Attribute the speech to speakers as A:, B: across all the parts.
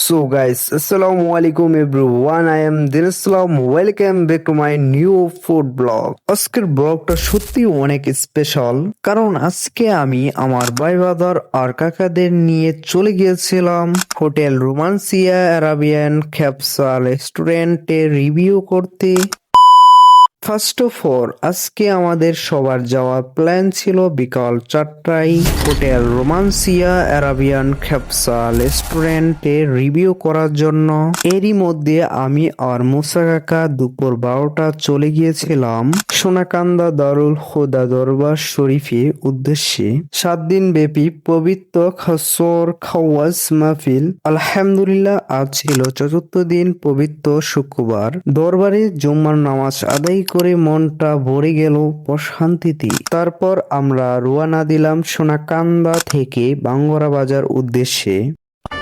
A: Guys, Assalamu alaikum everyone. I am Din Islam. Welcome back to my new food blog. আজকের ব্লগটা সত্যি অনেক special কারণ আজকে আমি আমার ভাই বাদার আর কাকাদের নিয়ে চলে গিয়েছিলাম হোটেল রোমান্সিয়া অ্যারাবিয়ান খ্যাপসা রেস্টুরেন্টে রিভিউ করতে ফার্স্ট অফ অল আজকে আমাদের সবার যাওয়ার প্ল্যান ছিল বিকাল চারটায় হোটেল রোমান্সিয়া অ্যারাবিয়ান খেপসা রেস্টুরেন্টে রিভিউ করার জন্য। এরই মধ্যে আমি আর মুসা কাকা দুপুর বারোটা চলে গিয়েছিলাম সোনাকান্দা দারুল হোদা দরবার শরীফে উদ্দেশ্যে। সাত দিন ব্যাপী পবিত্র খসর খাওয়াজ মাহফিল, আলহামদুলিল্লাহ, আজ ছিল চতুর্থ দিন পবিত্র শুক্রবার। দরবারে জুম্মার নামাজ আদায় করে মনটা ভরে গেল প্রশান্তিতে। তারপর আমরা রোয়ানা দিলাম সোনাকান্দা থেকে বাঙ্গরা বাজার উদ্দেশ্যে।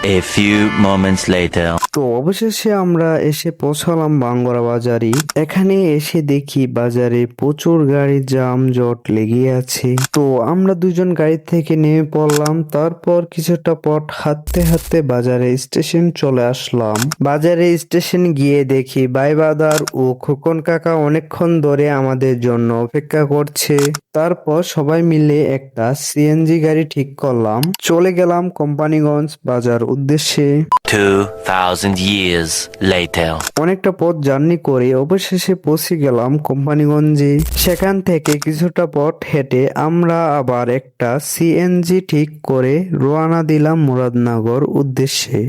B: A few moments later.
A: তো অবশেষে আমরা এসে পৌঁছালাম বাঙ্গরা বাজারে। এখানে এসে দেখি বাজারে প্রচুর গাড়ি জাম জট লেগে আছে। তো আমরা দুজন গাড়ি থেকে নেমে পড়লাম, তারপর কিছুটা পথ হাঁটতে হাঁটতে বাজারে স্টেশন চলে আসলাম। বাজারে স্টেশন গিয়ে দেখি বাইবাদার ও খোকন কাকা অনেকক্ষণ ধরে আমাদের জন্য অপেক্ষা করছে। তারপর সবাই মিলে একটা সিএনজি গাড়ি ঠিক করলাম। চলে গেলাম কোম্পানিগঞ্জ বাজার উদ্দেশ্যে
B: 2,000 years later.
A: অনেকটা পথ জার্নি করে অবশেষে পৌঁছে গেলাম কোম্পানিগঞ্জে সেখান থেকে কিছুটা পথ হেঁটে আমরা আবার একটা সিএনজি ঠিক করে রোয়ানা দিলাম মুরাদনগর উদ্দেশ্যে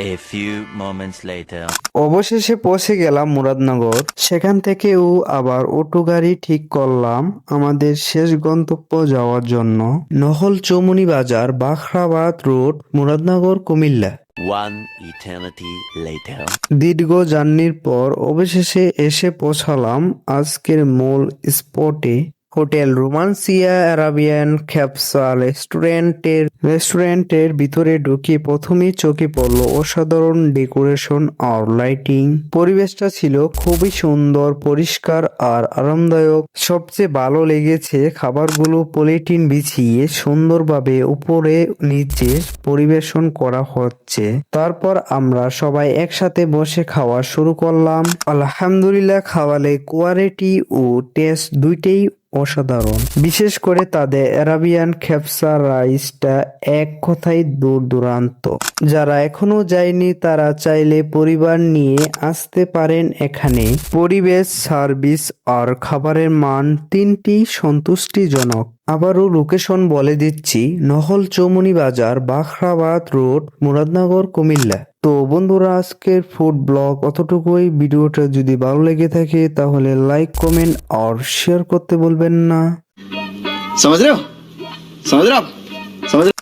B: A few moments later.
A: অবশেষে পৌঁছে গেলাম মুরাদনগর সেখান থেকেও আবার অটো গাড়ি ঠিক করলাম আমাদের শেষ গন্তব্য যাওয়ার জন্য Nahal Choumuni Bazar Bakhrabad road Muradnagar Cumilla
B: One eternity later.
A: দীর্ঘ জার্নির পর অবশেষে এসে পৌঁছালাম আজকের মূল স্পটে হোটেল, রোমান্সিয়া অ্যারাবিয়ান খ্যাপসা রেস্টুরেন্টের রেস্টুরেন্টের ভিতরে ঢুকে প্রথমেই চোখে পড়ল অসাধারণ ডেকোরেশন আর লাইটিং। পরিবেশটা ছিল খুবই সুন্দর, পরিষ্কার আর আরামদায়ক। সবচেয়ে ভালো লেগেছে খাবারগুলো পলিটিন বিছিয়ে সুন্দরভাবে উপরে নিচে পরিবেশন করা হচ্ছে। তারপর আমরা সবাই একসাথে বসে খাওয়া শুরু করলাম। আলহামদুলিল্লাহ খাওয়ালে কোয়ালিটি ও টেস্ট দুইটাই অসাধারণ। বিশেষ করে তাদের অ্যারাবিয়ান খেপসা রাইসটা এক কথায় দূর দূরান্ত যারা এখনও যায়নি, তারা চাইলে পরিবার নিয়ে আসতে পারেন এখানে। পরিবেশ, সার্ভিস আর খাবারের মান তিনটি সন্তুষ্টিজনক। আবারও লোকেশন বলে দিচ্ছি, নহল চৌমুনি বাজার, বাখরাবাদ রোড, মুরাদনগর, কুমিল্লা। তো বন্ধুরা আজকের ফুড ব্লগ অতটুকুই। ভিডিওটা যদি ভালো লেগে থাকে তাহলে লাইক কমেন্ট আর শেয়ার করতে বলবেন না।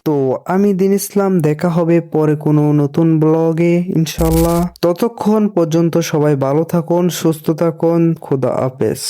A: তো আমি দিন ইসলাম দেখা হবে পরে কোনো নতুন ব্লগে ইনশাল্লাহ ততক্ষণ পর্যন্ত সবাই ভালো থাকুন সুস্থ থাকুন খুদা হাফেজ।